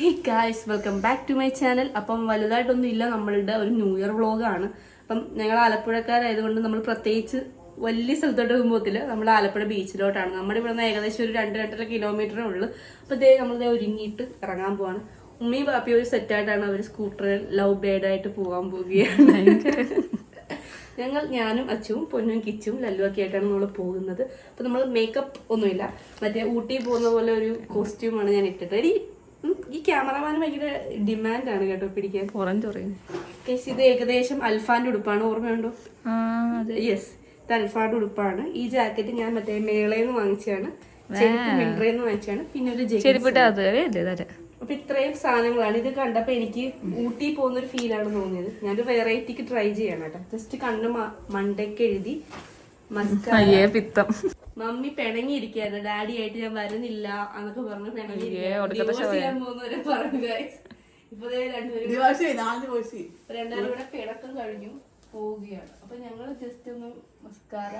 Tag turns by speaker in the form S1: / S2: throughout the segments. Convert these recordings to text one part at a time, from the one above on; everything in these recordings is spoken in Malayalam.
S1: Hey guys welcome back to my channel അപ്പം വലുതായിട്ടൊന്നും ഇല്ല. നമ്മളുടെ ഒരു ന്യൂ ഇയർ വ്ളോഗാണ് അപ്പം ഞങ്ങൾ ആലപ്പുഴക്കാരായതുകൊണ്ട് നമ്മൾ പ്രത്യേകിച്ച് വലിയ സ്ഥലത്തോട്ട് പോകുമ്പോത്തില്ല നമ്മൾ ആലപ്പുഴ ബീച്ചിലോട്ടാണ്. നമ്മുടെ ഇവിടെ നിന്ന് ഏകദേശം ഒരു രണ്ട് രണ്ടര കിലോമീറ്ററേ ഉള്ളൂ. അപ്പോൾ ഇതേ നമ്മളിതേ ഒരുങ്ങിയിട്ട് ഇറങ്ങാൻ പോവാണ്. ഉമ്മയും പാപ്പി ഒരു സെറ്റായിട്ടാണ് അവർ സ്കൂട്ടറിൽ ലവ് ബേഡായിട്ട് പോകാൻ പോവുകയാണ്. ഞങ്ങൾ ഞാനും അച്ചുവും പൊന്നും കിച്ചും ലല്ലു ഒക്കെ ആയിട്ടാണ് നമ്മൾ പോകുന്നത്. അപ്പോൾ നമ്മൾ മേക്കപ്പ് ഒന്നുമില്ല. മറ്റേ ഊട്ടി പോകുന്ന പോലെ ഒരു കോസ്റ്റ്യൂമാണ് ഞാൻ ഇട്ടിട്ട്. ഈ ക്യാമറമാൻ ഭയങ്കര ഡിമാൻഡാണ് കേട്ടോ പിടിക്കാൻ. കേസ് ഇത് ഏകദേശം അൽഫാന്റെ ഉടുപ്പാണ്. ഓർമ്മയുണ്ടോ? യെസ് ഇത് അൽഫാന്റെ ഉടുപ്പാണ്. ഈ ജാക്കറ്റ് ഞാൻ മറ്റേ മേളയെന്ന് വാങ്ങിച്ചതാണ്. ചെരുപ്പ് മിൻട്രയിൽ നിന്ന് വാങ്ങിച്ചാണ് പിന്നെ ഒരു
S2: അതെ
S1: അപ്പൊ ഇത്രയും സാധനങ്ങളാണ്. ഇത് കണ്ടപ്പോ എനിക്ക് ഊട്ടി പോകുന്ന ഒരു ഫീൽ ഫീലാണ് തോന്നിയത്. ഞാനൊരു വെറൈറ്റിക്ക് ട്രൈ ചെയ്യണം കേട്ടോ. ജസ്റ്റ് കണ്ണ് മണ്ടയ്ക്ക് എഴുതി മസ്കാര
S2: പിത്തം.
S1: മമ്മി പിണങ്ങിയിരിക്കായിരുന്നു ഡാഡി ആയിട്ട് ഞാൻ വരുന്നില്ല എന്നൊക്കെ പറഞ്ഞ് പിണങ്ങി പറഞ്ഞു. ഇപ്പൊ രണ്ടുപേരും ഇവിടെ പിണക്കം കഴിഞ്ഞു പോവുകയാണ്. അപ്പൊ ഞങ്ങൾ ജസ്റ്റ് ഒന്ന് മസ്കാര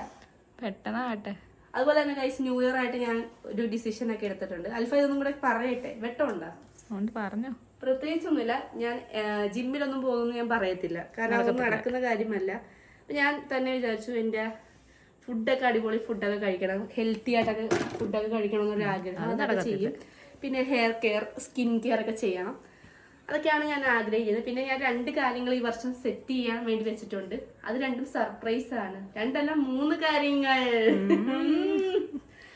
S2: പെട്ടെന്നാകട്ടെ.
S1: അതുപോലെ തന്നെ ഗൈസ് ന്യൂ ഇയർ ആയിട്ട് ഞാൻ ഒരു ഡിസിഷൻ ഒക്കെ എടുത്തിട്ടുണ്ട്. അൽഫ ഇതൊന്നും കൂടെ പറയട്ടെ? വെട്ടമുണ്ടോ?
S2: പറഞ്ഞോ.
S1: പ്രത്യേകിച്ചൊന്നുമില്ല. ഞാൻ ജിമ്മിലൊന്നും പോകുന്നു ഞാൻ പറയത്തില്ല. കാരണം അതൊന്നും നടക്കുന്ന കാര്യമല്ല. ഞാൻ തന്നെ വിചാരിച്ചു എന്റെ ഫുഡൊക്കെ അടിപൊളി ഫുഡൊക്കെ കഴിക്കണം. ഹെൽത്തി ആയിട്ടൊക്കെ ഫുഡൊക്കെ കഴിക്കണം എന്നൊരു ആഗ്രഹം. അതൊക്കെ ചെയ്യും. പിന്നെ ഹെയർ കെയർ സ്കിൻ കെയർ ഒക്കെ ചെയ്യണം. അതൊക്കെയാണ് ഞാൻ ആഗ്രഹിക്കുന്നത്. പിന്നെ ഞാൻ രണ്ട് കാര്യങ്ങൾ ഈ വർഷം സെറ്റ് ചെയ്യാൻ വേണ്ടി വെച്ചിട്ടുണ്ട്. അത് രണ്ടും സർപ്രൈസ് ആണ്. രണ്ടല്ല മൂന്ന് കാര്യങ്ങൾ.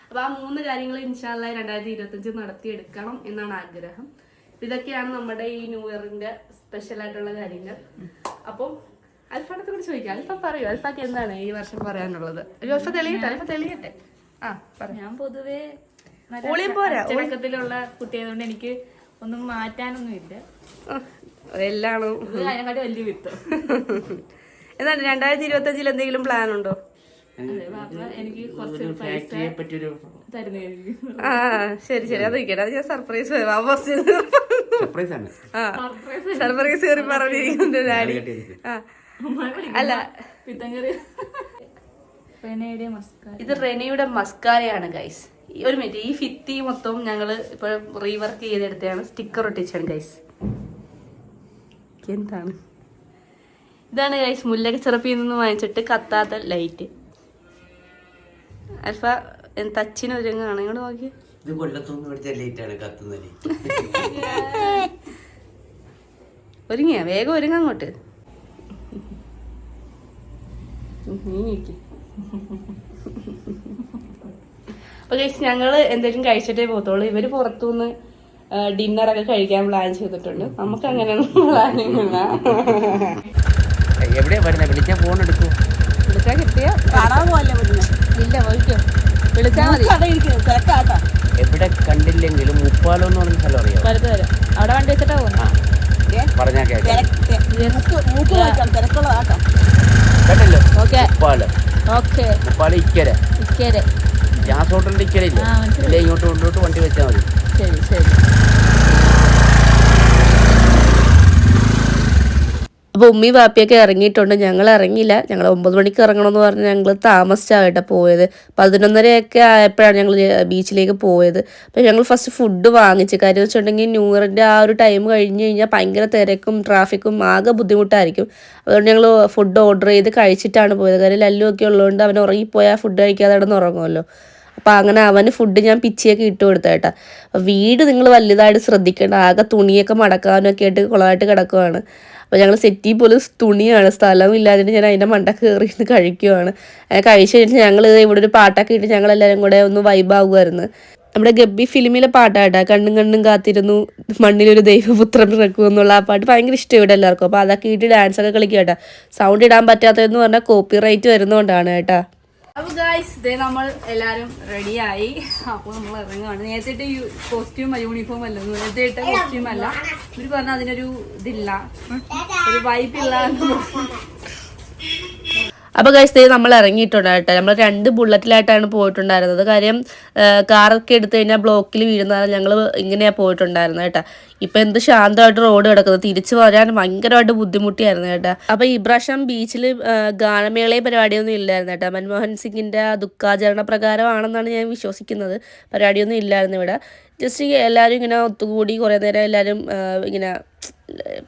S1: അപ്പൊ ആ മൂന്ന് കാര്യങ്ങൾ ഇൻഷാല്ല രണ്ടായിരത്തി ഇരുപത്തഞ്ച് നടത്തിയെടുക്കണം എന്നാണ് ആഗ്രഹം. ഇതൊക്കെയാണ് നമ്മുടെ ഈ ന്യൂ ഇയറിന്റെ സ്പെഷ്യൽ ആയിട്ടുള്ള കാര്യങ്ങൾ. അപ്പം അൽഫാനത്തെ കൂടി ചോദിക്കാം. അൽഫ പറയൂ. അൽഫാക്ക് എന്താണ് ഈ വർഷം പറയാനുള്ളത്? അൽഫ തെളിയട്ടെ അൽഫ തെളിയട്ടെ. ആ പറ.
S2: ഞാൻ പൊതുവേ അച്ചടക്കത്തിലുള്ള കുട്ടിയായതുകൊണ്ട് എനിക്ക് ഒന്നും മാറ്റാനൊന്നും ഇല്ല
S1: എല്ലാണോ
S2: അതിനെക്കാട്ടി വലിയ വിത്ത്.
S1: എന്താണ് രണ്ടായിരത്തി ഇരുപത്തി അഞ്ചിൽ എന്തെങ്കിലും പ്ലാൻ ഉണ്ടോ?
S2: എനിക്ക് കുറച്ച്
S1: ആ ശരി ശരി. അത് ഇരിക്കട്ടെ. അത് ഞാൻ സർപ്രൈസ്
S3: സർപ്രൈസ് ആണ്.
S1: ആ. സർപ്രൈസ് കയറി പറഞ്ഞിരിക്കുന്നുണ്ട് ഡാഡി. ആ. അല്ല. ഇത് റെനയുടെ മസ്കാരയാണ് ഗൈസ് ഒരു മിനിറ്റ് ഈ ഫിത്തി മൊത്തം ഞങ്ങൾ ഇപ്പോൾ റീവർക്ക് ചെയ്തെടുത്തതാണ്. സ്റ്റിക്കർ ഒട്ടിച്ചാണ് ഗൈസ് എന്താണ് ഇതാണ് ഗൈസ് മുല്ലക ചെറുപ്പിൽ നിന്ന് വാങ്ങിച്ചിട്ട് കത്താത്ത ലൈറ്റ് അൽഫ തച്ചിന് ഒരുങ്ങാണ് ഇങ്ങോട്ട് നോക്കി
S3: ഇത് കൊല്ലത്തുനിന്ന് പിടിച്ച ലൈറ്റാണ് കത്തുന്നത്
S1: ഒരുങ്ങിയ? വേഗം ഒരുങ്ങ നീ നിക്ക്. അപ്പൊ ചേച്ചി ഞങ്ങൾ എന്തെങ്കിലും കഴിച്ചിട്ടേ പോകത്തുള്ളൂ. ഇവർ പുറത്തുനിന്ന് ഡിന്നറൊക്കെ കഴിക്കാൻ പ്ലാൻ ചെയ്തിട്ടുണ്ട്. നമുക്ക് അങ്ങനെയൊന്നും പ്ലാനിങ് ഇല്ല
S3: എവിടെയാ വരുന്നത് വിളിച്ചാ ഫോൺ എടുക്കൂ.
S1: വിളിച്ചാ കിട്ടിയ? ഇല്ല പോയിക്കോ. വിളിച്ചാ മതി.
S3: എവിടെ കണ്ടില്ലെങ്കിലും മുപ്പാലം എന്ന് പറഞ്ഞ സ്ഥലം അറിയാം
S2: വരാം അവിടെ വണ്ടി വെച്ചിട്ടാ പോകുന്നത്
S3: പറഞ്ഞാ കേട്ടോ
S2: തിരക്കുള്ളതാട്ടോ.
S3: കേട്ടല്ലോ
S2: ഓക്കെ. ഓക്കെ.
S3: ഇക്കര.
S2: ഇക്കേരെ.
S3: ഗ്യാസ് ഹോട്ടലിന്റെ ഇക്കരയില്ലേ? ഇല്ലേ ഇല്ല ഇങ്ങോട്ട് കൊണ്ടോട്ട് വണ്ടി വെച്ചാൽ മതി.
S2: ശരി ശരി.
S1: അപ്പോൾ ഉമ്മി വാപ്പിയൊക്കെ ഇറങ്ങിയിട്ടുണ്ട്. ഞങ്ങൾ ഇറങ്ങിയില്ല. ഞങ്ങൾ ഒമ്പത് മണിക്ക് ഇറങ്ങണമെന്ന് പറഞ്ഞ് ഞങ്ങൾ താമസിച്ചായിട്ടാണ് പോയത്. പതിനൊന്നരയൊക്കെ ആയപ്പോഴാണ് ഞങ്ങൾ ബീച്ചിലേക്ക് പോയത്. അപ്പോൾ ഞങ്ങൾ ഫസ്റ്റ് ഫുഡ് വാങ്ങിച്ച്. കാര്യം വെച്ചിട്ടുണ്ടെങ്കിൽ ന്യൂ ഇയറിന്റെ ആ ഒരു ടൈം കഴിഞ്ഞ് കഴിഞ്ഞാൽ ഭയങ്കര തിരക്കും ട്രാഫിക്കും ആകെ ബുദ്ധിമുട്ടായിരിക്കും. അതുകൊണ്ട് ഞങ്ങൾ ഫുഡ് ഓർഡർ ചെയ്ത് കഴിച്ചിട്ടാണ് പോയത്. കാര്യം ലല്ലു ഒക്കെ ഉള്ളതുകൊണ്ട് അവൻ ഉറങ്ങിപ്പോയാൽ ഫുഡ് കഴിക്കാതെ കിടന്ന് ഉറങ്ങുമല്ലോ. അപ്പം അങ്ങനെ അവന് ഫുഡ് ഞാൻ പിച്ചിയൊക്കെ ഇട്ട് അപ്പം വീട് നിങ്ങൾ വലുതായിട്ട് ശ്രദ്ധിക്കേണ്ട. ആകെ തുണിയൊക്കെ മടക്കാനൊക്കെ ആയിട്ട് കുളമായിട്ട് കിടക്കുവാണ്. അപ്പോൾ ഞങ്ങൾ സെറ്റി പോലും തുണിയാണ് സ്ഥലവും ഞാൻ അതിന്റെ മണ്ട കയറി ഇരുന്ന് കഴിക്കുവാണ്. കഴിച്ച് കഴിഞ്ഞിട്ട് ഞങ്ങൾ ഇവിടെ ഒരു പാട്ടൊക്കെ ഇട്ട് ഞങ്ങൾ എല്ലാവരും കൂടെ ഒന്ന് വൈബാകുമായിരുന്നു നമ്മുടെ ഗബ്ബി ഫിലിമിലെ പാട്ടാട്ടാ കണ്ണും കണ്ണും കാത്തിരുന്നു മണ്ണിലൊരു ദൈവപുത്രൻ ഇറക്കും എന്നുള്ള ആ പാട്ട് ഭയങ്കര ഇഷ്ടം ഇവിടെ എല്ലാവർക്കും. അപ്പോൾ അതൊക്കെ ഇട്ട് ഡാൻസ് ഒക്കെ കളിക്കുക കേട്ടോ സൗണ്ട് ഇടാൻ പറ്റാത്തതെന്ന് പറഞ്ഞാൽ കോപ്പി റൈറ്റ് വരുന്നതുകൊണ്ടാണ് കേട്ടാ. അപ്പൊ ഗായ്സ് ഇതേ നമ്മൾ എല്ലാരും റെഡിയായി അപ്പോൾ നമ്മൾ ഇറങ്ങുകയാണ് നേരത്തെ ഇട്ട കോസ്റ്റ്യൂം യൂണിഫോം അല്ല നേരത്തെ ഇട്ട കോസ്റ്റ്യൂം അല്ല. ഇവർ പറഞ്ഞ അതിനൊരു ഇതില്ല. ഒരു വൈബില്ല.
S4: അപ്പോൾ ഗൈസ് നമ്മൾ ഇറങ്ങിയിട്ടുണ്ടായിട്ട് നമ്മൾ രണ്ട് ബുള്ളറ്റിലായിട്ടാണ് പോയിട്ടുണ്ടായിരുന്നത്. കാര്യം കാറൊക്കെ എടുത്തു കഴിഞ്ഞാൽ ബ്ലോക്കിൽ വീഴുന്നതാണ് ഞങ്ങൾ ഇങ്ങനെയാണ് പോയിട്ടുണ്ടായിരുന്നത് കേട്ടോ. ഇപ്പം എന്ത് ശാന്തമായിട്ട് റോഡ് കിടക്കുന്നത് തിരിച്ചു വരാൻ ഭയങ്കരമായിട്ട് ബുദ്ധിമുട്ടിയായിരുന്നു കേട്ടോ. അപ്പോൾ ഇപ്രാവശ്യം ബീച്ചിൽ ഗാനമേളയും പരിപാടിയൊന്നും ഇല്ലായിരുന്നു കേട്ടോ. മൻമോഹൻ സിംഗിന്റെ ദുഃഖാചരണ പ്രകാരമാണെന്നാണ് ഞാൻ വിശ്വസിക്കുന്നത്. പരിപാടിയൊന്നും ഇല്ലായിരുന്നു ഇവിടെ. ജസ്റ്റ് എല്ലാവരും ഇങ്ങനെ ഒത്തുകൂടി കുറേ നേരം എല്ലാവരും ഇങ്ങനെ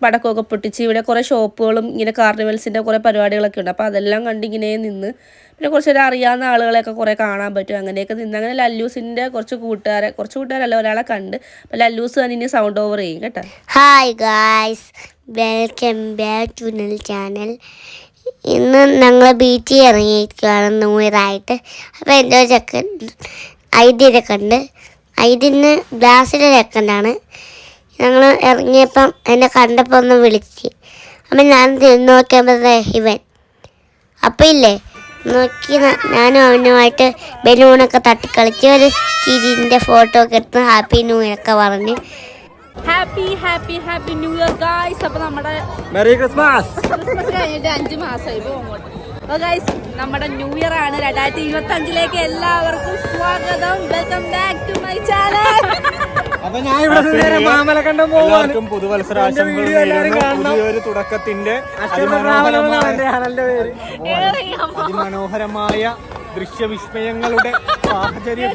S4: പടക്കമൊക്കെ പൊട്ടിച്ച് ഇവിടെ കുറേ ഷോപ്പുകളും ഇങ്ങനെ കാർണിവൽസിന്റെ കുറേ പരിപാടികളൊക്കെ ഉണ്ട്. അപ്പോൾ അതെല്ലാം കണ്ടിങ്ങനെ നിന്ന് പിന്നെ കുറച്ച് നേരം അറിയാവുന്ന ആളുകളെയൊക്കെ കുറേ കാണാൻ പറ്റും. അങ്ങനെയൊക്കെ നിന്ന്. അങ്ങനെ ലല്ലൂസിന്റെ കുറച്ച് കൂട്ടുകാരെ കുറച്ച് കൂട്ടുകാരല്ല ഒരാളെ കണ്ട്. അപ്പോൾ ലല്ലൂസ് തന്നെ ഇനി സൗണ്ട് ഓവർ ചെയ്യും കേട്ടോ.
S5: Hi guys welcome back to നെൽ ചാനൽ ഇന്ന് ഞങ്ങൾ ബീച്ചിൽ ഇറങ്ങിയിരിക്കുകയാണ്. നൂറായിട്ട് അപ്പോൾ എന്റെ ഒരു ചെക്കൻ ഐഡിയുടെ കണ്ട്. ഐഡിന് ഗ്ലാസ്സിലെ ചെക്കനാണ് ഞങ്ങൾ ഇറങ്ങിയപ്പം എന്നെ കണ്ടപ്പോൾ ഒന്ന് വിളിച്ച്. അപ്പം ഞാൻ തിരിഞ്ഞ് നോക്കിയപ്പോൾ ഇവൻ. അപ്പം ഇല്ലേ? നോക്കി ഞാനും അവനുമായിട്ട് ബലൂണൊക്കെ തട്ടിക്കളിച്ച് ഒരു ചിരിന്റെ ഫോട്ടോ ഒക്കെ എടുത്ത് ഹാപ്പി ന്യൂ ഇയർ ഒക്കെ പറഞ്ഞ്
S1: happy happy happy new year guys അപ്പൊ നമ്മുടെ
S6: മെറി ക്രിസ്മസ്
S1: ക്രിസ്മസ് കഴിഞ്ഞിട്ട് അഞ്ചു മാസമായി. അങ്ങോട്ട്. അപ്പൊ ഗായ്സ് നമ്മുടെ ന്യൂ ഇയർ ആണ്. രണ്ടായിരത്തി ഇരുപത്തി അഞ്ചിലേക്ക് എല്ലാവർക്കും സ്വാഗതം. Welcome back to my channel
S6: അപ്പൊ ഞാൻ ഇവിടെ നേരെ മാമലക്കണ്ടം
S7: പുതുവത്സരാശംസകൾ തുടക്കത്തിന്റെ അതിമനോഹരമായ ദൃശ്യവിസ്മയങ്ങളുടെ സാഹചര്യ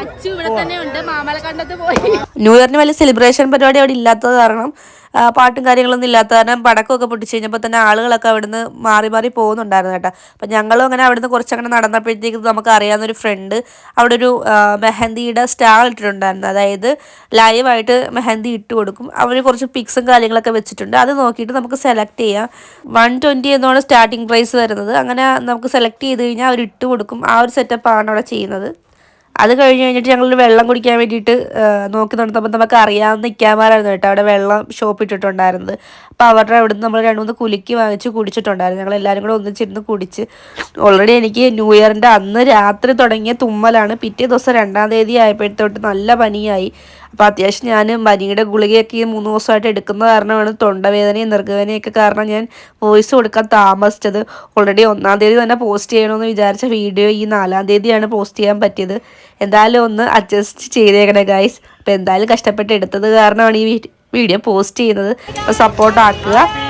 S1: അച്ചു ഇവിടെ തന്നെ ഉണ്ട്. മാമലക്കണ്ടത്ത് പോയി.
S4: ന്യൂ ഇയറിന് വലിയ സെലിബ്രേഷൻ പരിപാടി അവിടെ ഇല്ലാത്തത് കാരണം പാട്ടും കാര്യങ്ങളൊന്നും ഇല്ലാത്ത കാരണം പടക്കമൊക്കെ പൊട്ടിച്ച് കഴിഞ്ഞപ്പോൾ തന്നെ ആളുകളൊക്കെ അവിടുന്ന് മാറി മാറി പോകുന്നുണ്ടായിരുന്നു കേട്ടോ. അപ്പം ഞങ്ങളും അങ്ങനെ അവിടുന്ന് കുറച്ചങ്ങനെ നടന്നപ്പോഴത്തേക്ക് നമുക്ക് അറിയാവുന്ന ഒരു ഫ്രണ്ട് അവിടെ ഒരു മെഹന്തിയുടെ സ്റ്റാൾ ഇട്ടിട്ടുണ്ടായിരുന്നു. അതായത് ലൈവായിട്ട് മെഹന്തി ഇട്ട് കൊടുക്കും. അവർ കുറച്ച് പിക്സും കാര്യങ്ങളൊക്കെ വെച്ചിട്ടുണ്ട്. അത് നോക്കിയിട്ട് നമുക്ക് സെലക്ട് ചെയ്യാം. വൺ ട്വന്റി എന്നാണ് സ്റ്റാർട്ടിങ് പ്രൈസ് വരുന്നത്. അങ്ങനെ നമുക്ക് സെലക്ട് ചെയ്ത് കഴിഞ്ഞാൽ അവർ ഇട്ട് കൊടുക്കും. ആ ഒരു സെറ്റപ്പാണ് അവിടെ ചെയ്യുന്നത്. അത് കഴിഞ്ഞ് കഴിഞ്ഞിട്ട് ഞങ്ങൾ വെള്ളം കുടിക്കാൻ വേണ്ടിയിട്ട് നോക്കി നടന്നപ്പോൾ നമുക്ക് അറിയാവുന്ന ഇക്കാമാരായിരുന്നു കേട്ടോ. അവിടെ വെള്ളം ഷോപ്പ് ഇട്ടിട്ടുണ്ടായിരുന്നത്. അപ്പോൾ അവരുടെ അവിടെ നമ്മൾ രണ്ട് മൂന്ന് കുലുക്കി വാങ്ങിച്ച് കുടിച്ചിട്ടുണ്ടായിരുന്നു. ഞങ്ങൾ എല്ലാവരും കൂടെ ഒന്നിച്ചിരുന്ന് കുടിച്ച്. ഓൾറെഡി എനിക്ക് ന്യൂ ഇയറിന്റെ അന്ന് രാത്രി തുടങ്ങിയ തുമ്മലാണ്. പിറ്റേ ദിവസം രണ്ടാം തീയതി ആയപ്പോഴത്തോട്ട് നല്ല പനിയായി. അപ്പോൾ അത്യാവശ്യം ഞാൻ മരിയുടെ ഗുളികയൊക്കെ ഈ മൂന്ന് ദിവസമായിട്ട് എടുക്കുന്ന കാരണമാണ്. തൊണ്ടവേദനയും നിർഗവേദനയൊക്കെ കാരണം ഞാൻ വോയിസ് കൊടുക്കാൻ താമസിച്ചത്. ഓൾറെഡി ഒന്നാം തീയതി തന്നെ പോസ്റ്റ് ചെയ്യണമെന്ന് വിചാരിച്ച വീഡിയോ ഈ നാലാം തീയതിയാണ് പോസ്റ്റ് ചെയ്യാൻ പറ്റിയത്. എന്തായാലും ഒന്ന് അഡ്ജസ്റ്റ് ചെയ്തേക്കണേ ഗൈസ് അപ്പോൾ എന്തായാലും കഷ്ടപ്പെട്ട് എടുത്തത് കാരണമാണ് ഈ വീഡിയോ പോസ്റ്റ് ചെയ്യുന്നത്. അപ്പോൾ സപ്പോർട്ട് ആക്കുക.